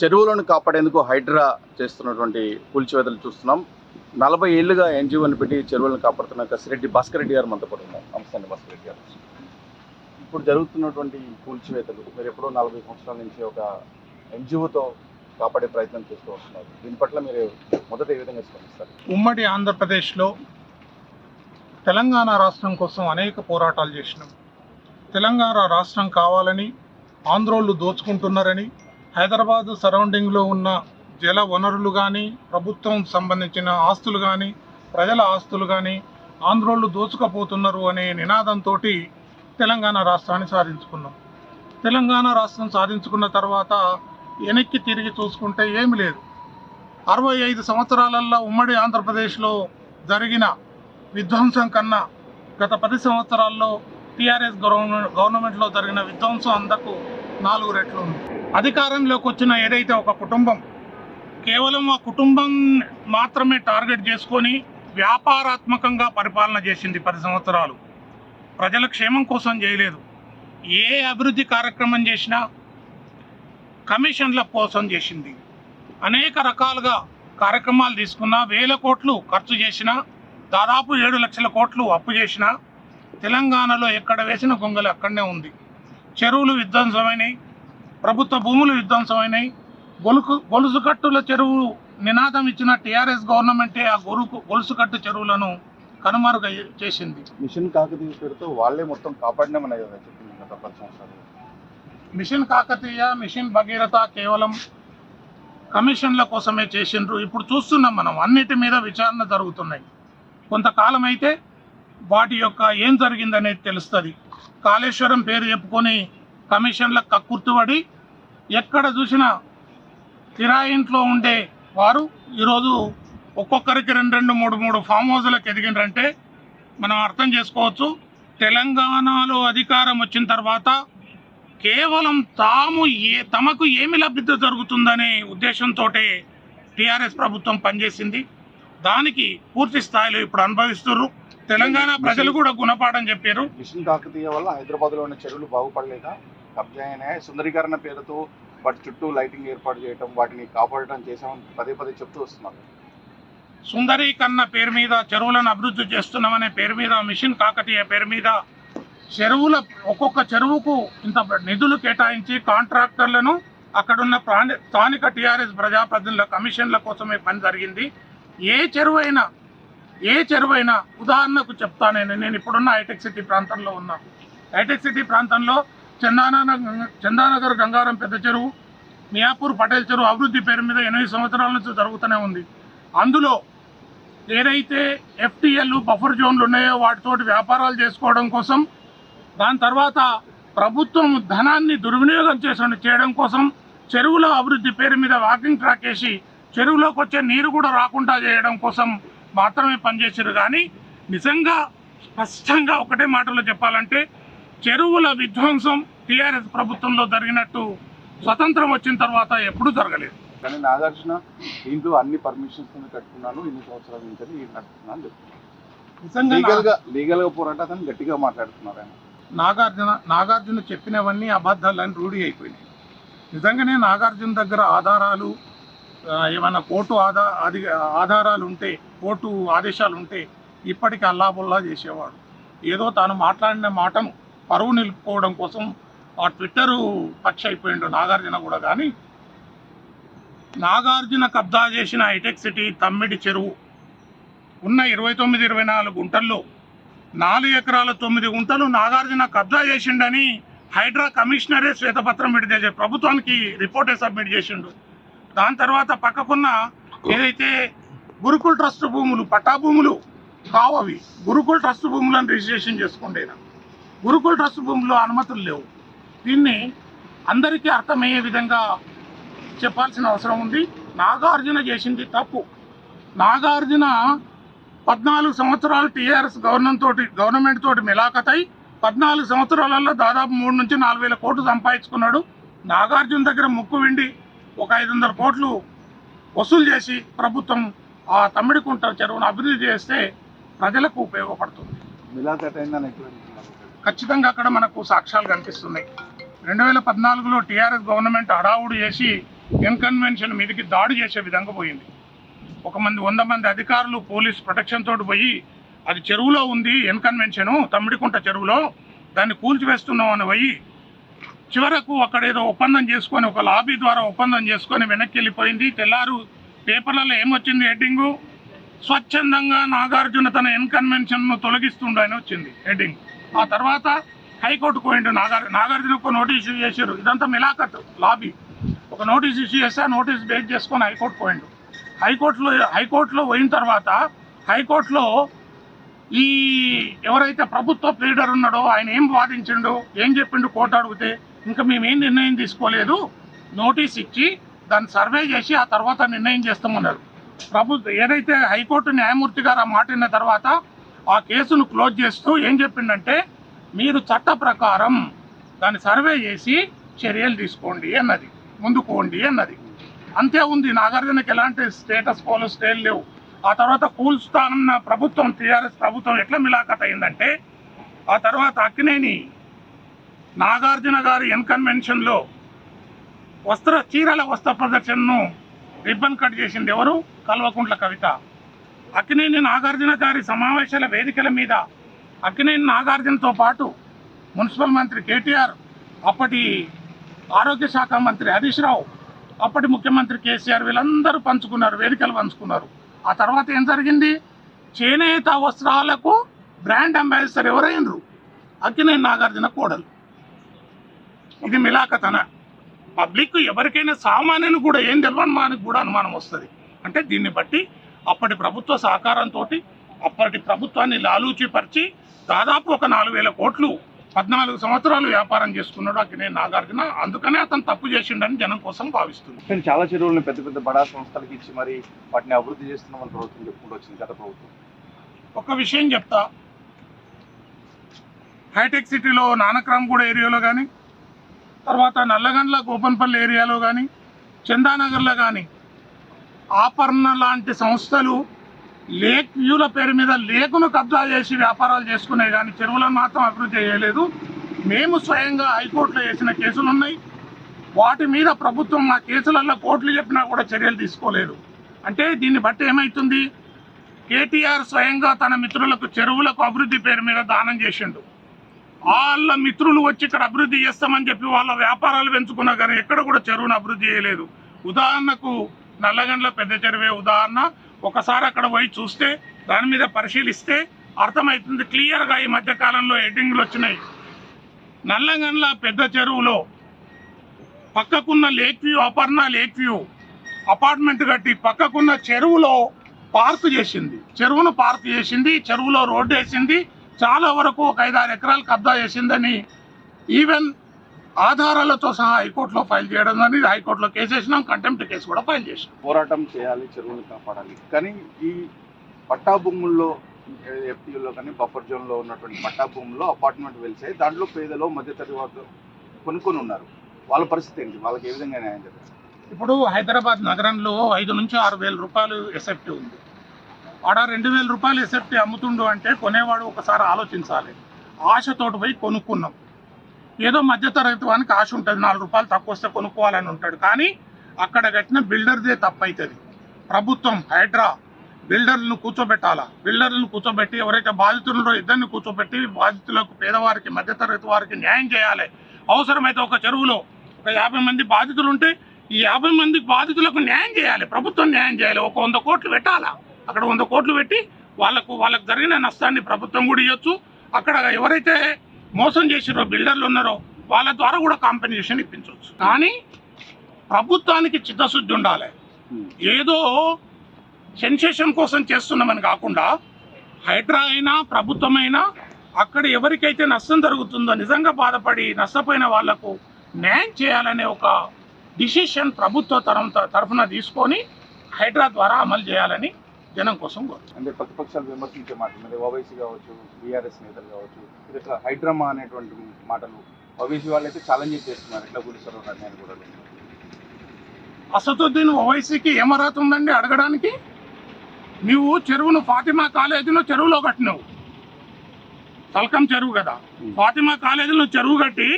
చెరువులను కాపాడేందుకు హైడ్రా చేస్తున్నటువంటి కూల్చివేతలు చూస్తున్నాం. నలభై ఏళ్ళుగా ఎన్జిఓని పెట్టి చెరువులను కాపాడుతున్న కసిరెడ్డి భాస్కర్ రెడ్డి గారు మనతో పాటు ఉన్నారు. నమస్తే భాస్కర్ రెడ్డి గారు. ఇప్పుడు జరుగుతున్నటువంటి కూల్చివేతలు మీరు ఎప్పుడో నలభై సంవత్సరాల నుంచి ఒక ఎన్జిఓతో కాపాడే ప్రయత్నం చేస్తూ వస్తున్నారు. దీని పట్ల మీరు మొదట ఏ విధంగా స్పందిస్తారు? ఉమ్మడి ఆంధ్రప్రదేశ్లో తెలంగాణ రాష్ట్రం కోసం అనేక పోరాటాలు చేసినాం. తెలంగాణ రాష్ట్రం కావాలని ఆంధ్రోళ్ళు దోచుకుంటున్నారని హైదరాబాద్ సరౌండింగ్లో ఉన్న జల వనరులు కానీ ప్రభుత్వం సంబంధించిన ఆస్తులు కానీ ప్రజల ఆస్తులు కానీ ఆంధ్రోళ్ళు దోచుకపోతున్నారు అనే నినాదంతో తెలంగాణ రాష్ట్రాన్ని సాధించుకున్నాం. తెలంగాణ రాష్ట్రం సాధించుకున్న తర్వాత వెనక్కి తిరిగి చూసుకుంటే ఏమి లేదు. అరవై ఐదు సంవత్సరాలల్లో ఉమ్మడి ఆంధ్రప్రదేశ్లో జరిగిన విధ్వంసం కన్నా గత పది సంవత్సరాల్లో టీఆర్ఎస్ గవర్నమెంట్ గవర్నమెంట్లో జరిగిన విధ్వంసం అందకు నాలుగు రెట్లు ఉంది. అధికారంలోకి వచ్చిన ఏదైతే ఒక కుటుంబం కేవలం ఆ కుటుంబం మాత్రమే టార్గెట్ చేసుకొని వ్యాపారాత్మకంగా పరిపాలన చేసింది పది సంవత్సరాలు. ప్రజల క్షేమం కోసం చేయలేదు. ఏ అభివృద్ధి కార్యక్రమం చేసినా కమిషన్ల కోసం చేసింది. అనేక రకాలుగా కార్యక్రమాలు తీసుకున్నా వేల కోట్లు ఖర్చు చేసినా దాదాపు ఏడు లక్షల కోట్లు అప్పు చేసినా తెలంగాణలో ఎక్కడ వేసిన గొంగలు అక్కడనే ఉంది. చెరువులు విధ్వంసమైనవి ప్రభుత్వ భూములు విధ్వంసమైనవి గొలుకు గొలుసుకట్టుల చెరువు నినాదం ఇచ్చిన టీఆర్ఎస్ గవర్నమెంటే ఆ గొలుకు గొలుసుకట్టు చెరువులను కనుమరుగ చేసింది. మిషన్ కాకతీయ పేరుతో వాళ్ళే మొత్తం కాపాడినామని కదా చెప్పింది గత పది సంవత్సరాలు. మిషన్ కాకతీయ మిషన్ భగీరథ కేవలం కమిషన్ల కోసమే చేసిండ్రు. ఇప్పుడు చూస్తున్నాం మనం అన్నిటి మీద విచారణ జరుగుతున్నాయి. కొంతకాలం అయితే వాటి యొక్క ఏం జరిగిందనేది తెలుస్తుంది. కాళేశ్వరం పేరు చెప్పుకొని కమిషన్ల కక్కుర్తుపడి ఎక్కడ చూసినా కిరాయింట్లో ఉండే వారు ఈరోజు ఒక్కొక్కరికి రెండు రెండు మూడు మూడు ఫామ్ హౌస్లకు ఎదిగినారంటే మనం అర్థం చేసుకోవచ్చు. తెలంగాణలో అధికారం వచ్చిన తర్వాత కేవలం తాము ఏ తమకు ఏమి లబ్ధి జరుగుతుందనే ఉద్దేశంతో టీఆర్ఎస్ ప్రభుత్వం పనిచేసింది. దానికి పూర్తి స్థాయిలో ఇప్పుడు అనుభవిస్తున్నారు తెలంగాణ ప్రజలు కూడా గుణపాఠం చెప్పారు. మిషన్ కాకతీయ వల్ల హైదరాబాద్లో ఉన్న చెరువులు బాగుపడలేదా కబ్జా అయినాయి సుందరీకరణ పేరుతో వాటి చుట్టూ లైటింగ్ ఏర్పాటు చేయటం వాటిని కాపాడటం చేసామని పదే పదే చెప్తూ వస్తున్నారు సుందరీకరణ పేరు మీద చెరువులను అభివృద్ధి చేస్తున్నామనే పేరు మీద మిషన్ కాకతీయ పేరు మీద చెరువుల ఒక్కొక్క చెరువుకు ఇంత నిధులు కేటాయించి కాంట్రాక్టర్లను అక్కడున్న ప్రాణ స్థానిక టీఆర్ఎస్ ప్రజాప్రతినిధుల కమిషన్ల కోసమే పని జరిగింది. ఏ చెరువైనా ఏ చెరువైనా ఉదాహరణకు చెప్తానే నేను ఇప్పుడున్న హైటెక్ సిటీ ప్రాంతంలో ఉన్నా. హైటెక్ సిటీ ప్రాంతంలో చందానగర్ చందానగర్ గంగారం పెద్ద చెరువు మియాపూర్ పటేల్ చెరువు అభివృద్ధి పేరు మీద ఎనిమిది సంవత్సరాల నుంచి జరుగుతూనే ఉంది. అందులో ఏదైతే ఎఫ్టీఎల్ బఫర్ జోన్లు ఉన్నాయో వాటితోటి వ్యాపారాలు చేసుకోవడం కోసం దాని తర్వాత ప్రభుత్వం ధనాన్ని దుర్వినియోగం చేసిన చేయడం కోసం చెరువుల అభివృద్ధి పేరు మీద వాకింగ్ ట్రాక్ వేసి చెరువులోకి వచ్చే నీరు కూడా రాకుండా చేయడం కోసం మాత్రమే పనిచేసారు కానీ నిజంగా స్పష్టంగా ఒకటే మాటలో చెప్పాలంటే చెరువుల విధ్వంసం టీఆర్ఎస్ ప్రభుత్వంలో జరిగినట్టు స్వతంత్రం వచ్చిన తర్వాత ఎప్పుడూ జరగలేదు. కానీ నాగార్జున దీంట్లో అన్ని పర్మిషన్స్ కట్టుకున్నాను ఇన్ని సంవత్సరాల నుంచి నడుపుతున్నాను చెప్తున్నాను నిజంగా లీగల్గా లీగల్గా పోరాటాన్ని గట్టిగా మాట్లాడుతున్నారు ఆయన. నాగార్జున నాగార్జున చెప్పినవన్నీ అబద్ధాలని రూఢి అయిపోయినాయి. నిజంగానే నాగార్జున దగ్గర ఆధారాలు ఏమైనా కోర్టు ఆధా అది ఆధారాలు ఉంటే కోర్టు ఆదేశాలు ఉంటే ఇప్పటికి అల్లాబుల్లా చేసేవాడు. ఏదో తాను మాట్లాడిన మాటను పరువు నిలుపుకోవడం కోసం ఆ ట్విట్టరు పక్ష అయిపోయిండు నాగార్జున కూడా. కానీ నాగార్జున కబ్జా చేసిన హైటెక్ సిటీ తమ్మిడి చెరువు ఉన్న ఇరవై తొమ్మిది ఇరవై నాలుగు గుంటల్లో నాలుగు ఎకరాల తొమ్మిది గుంటలు నాగార్జున కబ్జా చేసిండని హైడ్రా కమిషనరే శ్వేతపత్రం విడుదల చేసి ప్రభుత్వానికి రిపోర్టే సబ్మిట్ చేసిండు. దాని తర్వాత పక్కకున్న ఏదైతే గురుకుల్ ట్రస్ట్ భూములు పట్టా భూములు కావు అవి గురుకుల్ ట్రస్ట్ భూములను రిజిస్ట్రేషన్ చేసుకోండి గురుకుల ట్రస్ట్ భూముల్లో అనుమతులు లేవు. దీన్ని అందరికీ అర్థమయ్యే విధంగా చెప్పాల్సిన అవసరం ఉంది. నాగార్జున చేసింది తప్పు. నాగార్జున పద్నాలుగు సంవత్సరాలు టీఆర్ఎస్ గవర్నమెంట్ తోటి గవర్నమెంట్ తోటి మిలాఖతై పద్నాలుగు సంవత్సరాలలో దాదాపు మూడు నుంచి నాలుగు వేల కోట్లు సంపాదించుకున్నాడు. నాగార్జున దగ్గర ముక్కు విండి ఒక ఐదు వందల కోట్లు వసూలు చేసి ప్రభుత్వం ఆ తమ్మిడికుంట చెరువును అభివృద్ధి చేస్తే ప్రజలకు ఉపయోగపడుతుంది. మిలాఖత్ అయిందని ఖచ్చితంగా అక్కడ మనకు సాక్ష్యాలు కనిపిస్తున్నాయి. రెండు వేల పద్నాలుగులో టీఆర్ఎస్ గవర్నమెంట్ హడావుడు చేసి ఎన్కన్వెన్షన్ మీదకి దాడి చేసే విధంగా పోయింది. ఒక మంది వంద మంది అధికారులు పోలీస్ ప్రొటెక్షన్ తోటి పోయి అది చెరువులో ఉంది ఇన్కన్వెన్షను తమ్మిడికుంట చెరువులో దాన్ని కూల్చివేస్తున్నాం అని పోయి చివరకు అక్కడ ఏదో ఒప్పందం చేసుకొని ఒక లాబీ ద్వారా ఒప్పందం చేసుకొని వెనక్కి వెళ్ళిపోయింది. తెల్లారు పేపర్లలో ఏమొచ్చింది హెడ్డింగు? స్వచ్ఛందంగా నాగార్జున తన ఎన్కన్వెన్షన్ను తొలగిస్తుండని వచ్చింది హెడ్డింగ్. ఆ తర్వాత హైకోర్టుకు పోయిండు నాగార్ నాగార్జున ఒక నోటీస్ ఇష్యూ చేశారు ఇదంతా మిలాఖత్ లాబీ. ఒక నోటీస్ ఇష్యూ చేస్తే ఆ నోటీస్ బేస్ చేసుకొని హైకోర్టు పోయిండు. హైకోర్టులో హైకోర్టులో పోయిన తర్వాత హైకోర్టులో ఈ ఎవరైతే ప్రభుత్వ ప్లీడర్ ఉన్నాడో ఆయన ఏం వాదించిండు ఏం చెప్పిండు కోర్టు అడిగితే ఇంకా మేమేం నిర్ణయం తీసుకోలేదు. నోటీస్ ఇచ్చి దాన్ని సర్వే చేసి ఆ తర్వాత నిర్ణయం చేస్తామన్నారు. ప్రభుత్వ ఏదైతే హైకోర్టు న్యాయమూర్తి గారు ఆ మాట విన్న తర్వాత ఆ కేసును క్లోజ్ చేస్తూ ఏం చెప్పిండంటే మీరు చట్ట ప్రకారం దాన్ని సర్వే చేసి చర్యలు తీసుకోండి అన్నది. ముందుకోండి అన్నది. అంతే ఉంది. నాగార్జునకి ఎలాంటి స్టేటస్ కోలు స్టేలు లేవు. ఆ తర్వాత కూల్స్తానన్న ప్రభుత్వం టీఆర్ఎస్ ప్రభుత్వం ఎట్లా మిలాఖత్ అయిందంటే ఆ తర్వాత అక్కినేని నాగార్జున గారి ఎన్కన్వెన్షన్లో వస్త్ర చీరల వస్త్ర ప్రదర్శనను రిబ్బన్ కట్ చేసింది ఎవరు? కల్వకుంట్ల కవిత. అక్కినేని నాగార్జున గారి సమావేశాల వేదికల మీద అక్కినేని నాగార్జునతో పాటు మున్సిపల్ మంత్రి కేటీఆర్ అప్పటి ఆరోగ్య శాఖ మంత్రి హరీష్ రావు అప్పటి ముఖ్యమంత్రి కేసీఆర్ వీళ్ళందరూ పంచుకున్నారు వేదికలు పంచుకున్నారు. ఆ తర్వాత ఏం జరిగింది? చేనేత వస్త్రాలకు బ్రాండ్ అంబాసిడర్ ఎవరైనరు? అక్కినేని నాగార్జున కోడలు. ఇది మిలాకతన పబ్లిక్ ఎవరికైనా సామాన్యుని కూడా ఏం తెలియని మానికి కూడా అనుమానం వస్తుంది. అంటే దీన్ని బట్టి అప్పటి ప్రభుత్వ సహకారంతో అప్పటి ప్రభుత్వాన్ని లాలూచిపరిచి దాదాపు ఒక నాలుగు వేల కోట్లు పద్నాలుగు సంవత్సరాలు వ్యాపారం చేసుకున్నాడు అక్కినేని నాగార్జున. అందుకనే అతను తప్పు చేసిండని జనం కోసం భావిస్తుంది. కానీ చాలా చెరువులను పెద్ద పెద్ద బడా సంస్థలకు ఇచ్చి మరి వాటిని అభివృద్ధి చేస్తున్నామని ప్రభుత్వం చెప్పుకుంటూ వచ్చింది గత ప్రభుత్వం. ఒక విషయం చెప్తా. హైటెక్ సిటీలో నానక్రామ్గూడ ఏరియాలో కానీ తర్వాత నల్లగండ్ల గోపన్పల్లి ఏరియాలో కానీ చందానగర్లో కానీ ఆపర్ణ లాంటి సంస్థలు లేక్ వ్యూల పేరు మీద లేకును కబ్జా చేసి వ్యాపారాలు చేసుకునే కానీ చెరువులను మాత్రం అభివృద్ధి చేయలేదు. మేము స్వయంగా హైకోర్టులో వేసిన కేసులు ఉన్నాయి వాటి మీద ప్రభుత్వం మా కేసులలో కోర్టులు చెప్పినా కూడా చర్యలు తీసుకోలేదు. అంటే దీన్ని బట్టి ఏమవుతుంది కేటీఆర్ స్వయంగా తన మిత్రులకు చెరువులకు అభివృద్ధి పేరు మీద దానం చేసిండు. వాళ్ళ మిత్రులు వచ్చి ఇక్కడ అభివృద్ధి చేస్తామని చెప్పి వాళ్ళ వ్యాపారాలు పెంచుకున్నా కానీ ఎక్కడ కూడా చెరువును అభివృద్ధి చేయలేదు. ఉదాహరణకు నల్లగండ్ల పెద్ద చెరువే ఉదాహరణ. ఒకసారి అక్కడ పోయి చూస్తే దాని మీద పరిశీలిస్తే అర్థమవుతుంది క్లియర్గా ఈ మధ్య కాలంలో వచ్చినాయి. నల్లగండ్ల పెద్ద చెరువులో పక్కకున్న lake view Aparna lake view apartment కట్టి పక్కకున్న చెరువులో పార్క్ చేసింది. చెరువును పార్క్ చేసింది చెరువులో రోడ్డు వేసింది. చాలా వరకు ఒక ఐదారు ఎకరాలు కబ్జా చేసిందని ఈవెన్ ఆధారాలతో సహా హైకోర్టులో ఫైల్ చేయడం అనేది హైకోర్టులో కేసు వేసినాం కంటెంప్ట్ కేసు కూడా ఫైల్ చేసినాం. పోరాటం చేయాలి చెరువులను కాపాడాలి. కానీ ఈ పట్టా భూముల్లో ఎఫ్టీలో కానీ బఫర్ జోన్లో ఉన్నటువంటి పట్టా భూముల్లో అపార్ట్మెంట్ వెలిసాయి దాంట్లో పేదలు మధ్యతరగతి వాళ్ళు కొనుక్కొని ఉన్నారు. వాళ్ళ పరిస్థితి ఏంటి? వాళ్ళకి ఏ విధంగా న్యాయం జరుగుతుంది? ఇప్పుడు హైదరాబాద్ నగరంలో ఐదు నుంచి ఆరు వేల రూపాయలు ఎసెప్టీ ఉంది. ఆడ రెండు వేల రూపాయలు ఎసెప్టీ అమ్ముతుండు అంటే కొనేవాడు ఒకసారి ఆలోచించాలి. ఆశతోటి పోయి కొనుక్కున్నాం. ఏదో మధ్యతరగతి వానికి ఆశ ఉంటుంది నాలుగు రూపాయలు తక్కువ వస్తే కొనుక్కోవాలని ఉంటాడు. కానీ అక్కడ కట్టిన బిల్డర్దే తప్పు అవుతుంది ప్రభుత్వం హైడ్రా బిల్డర్లను కూర్చోబెట్టాలా? బిల్డర్లను కూర్చోబెట్టి ఎవరైతే బాధితులున్నారో ఇద్దరిని కూర్చోబెట్టి బాధితులకు పేదవారికి మధ్యతరగతి వారికి న్యాయం చేయాలి. అవసరమైతే ఒక చెరువులో ఒక యాభై మంది బాధితులు ఉంటే ఈ యాభై మంది బాధితులకు న్యాయం చేయాలి. ప్రభుత్వం న్యాయం చేయాలి. ఒక వంద కోట్లు పెట్టాలా? అక్కడ వంద కోట్లు పెట్టి వాళ్ళకు వాళ్ళకు జరిగిన నష్టాన్ని ప్రభుత్వం కూడా ఇవ్వచ్చు అక్కడ ఎవరైతే మోసం చేసిరో బిల్డర్లు ఉన్నారో వాళ్ళ ద్వారా కూడా కాంపెన్సేషన్ ఇప్పించవచ్చు. కానీ ప్రభుత్వానికి చిత్తశుద్ధి ఉండాలి. ఏదో సెన్సేషన్ కోసం చేస్తున్నామని కాకుండా హైడ్రా అయినా ప్రభుత్వమైనా అక్కడ ఎవరికైతే నష్టం జరుగుతుందో నిజంగా బాధపడి నష్టపోయిన వాళ్ళకు న్యాయం చేయాలనే ఒక డిసిషన్ ప్రభుత్వ తరం తరఫున తీసుకొని హైడ్రా ద్వారా అమలు చేయాలని జనం కోసం కోరు అంటే ప్రతిపక్షాలు విమర్శించే మాటలు మరి ఓవైసీ కావచ్చు బీఆర్ఎస్ నేతలు కావచ్చు ఇది ఇట్లా హైడ్రామా అనేటువంటి మాటలు ఓవైసీ వాళ్ళు అయితే ఛాలెంజ్ చేస్తున్నారు. ఎట్లా కూలిస్తారు నేను కూడా అసదుద్దీన్ ఓవైసీకి ఏమర్హత ఉందండి అడగడానికి? నువ్వు చెరువును ఫాతిమా కాలేజీలో చెరువులో కట్టినావు. తల్కం చెరువు కదా. ఫాతిమా కాలేజీలో చెరువు కట్టి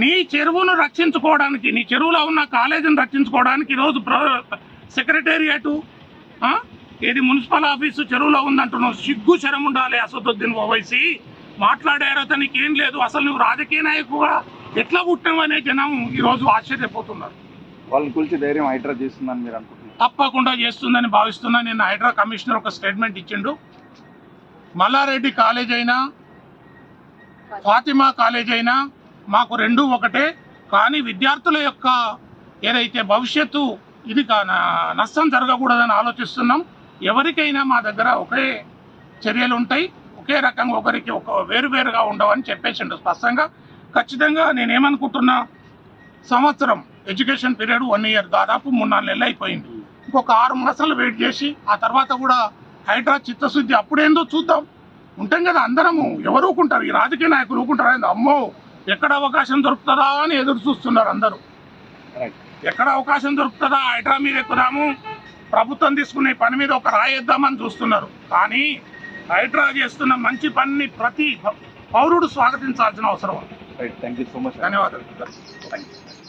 నీ చెరువును రక్షించుకోవడానికి నీ చెరువులో ఉన్న కాలేజీని రక్షించుకోవడానికి ఈరోజు ప్ర సెక్రటేరియట్ ఏది మున్సిపల్ ఆఫీసు చెరువులో ఉందంటున్నావు. సిగ్గు శరం ఉండాలి అసదుద్దీన్ ఓవైసీ. మాట్లాడే అర్హత నీకేం లేదు. అసలు నువ్వు రాజకీయ నాయకుగా ఎట్లా పుట్టావనే జనం ఈరోజు ఆశ్చర్యపోతున్నారు. వాళ్ళని కూల్చి ధైర్యం హైడ్రా చేస్తుందని మీరు అనుకుంటున్నారు. తప్పకుండా చేస్తుందని భావిస్తున్నా. నేను హైడ్రా కమిషనర్ ఒక స్టేట్మెంట్ ఇచ్చిండు. మల్లారెడ్డి కాలేజ్ అయినా ఫాతిమా కాలేజ్ అయినా మాకు రెండు ఒకటే. కానీ విద్యార్థుల యొక్క ఏదైతే భవిష్యత్తు ఇది నష్టం జరగకూడదని ఆలోచిస్తున్నాం. ఎవరికైనా మా దగ్గర ఒకే చర్యలు ఉంటాయి ఒకే రకంగా ఒకరికి ఒక వేరువేరుగా ఉండవని చెప్పేసిండు. స్పష్టంగా ఖచ్చితంగా నేనేమనుకుంటున్నా సంవత్సరం ఎడ్యుకేషన్ పీరియడ్ వన్ ఇయర్ దాదాపు మూడు నాలుగు నెలలు అయిపోయింది. ఇంకొక ఆరు మాసాలు వెయిట్ చేసి ఆ తర్వాత కూడా హైడ్రా చిత్తశుద్ధి అప్పుడేందో చూద్దాం. ఉంటాం కదా అందరము. ఎవరు ఊకుంటారు ఈ రాజకీయ నాయకులు ఊకుంటారు అమ్మో ఎక్కడ అవకాశం దొరుకుతుందా అని ఎదురు చూస్తున్నారు అందరూ. ఎక్కడ అవకాశం దొరుకుతుందా? హైడ్రా మీద ఎక్కుదాము. ప్రభుత్వం తీసుకునే పని మీద ఒక రాయేద్దామని చూస్తున్నారు. కానీ హైడ్రా చేస్తున్న మంచి పనిని ప్రతి పౌరుడు స్వాగతించాల్సిన అవసరం థ్యాంక్ యూ సో మచ్ ధన్యవాదాలు. Thank you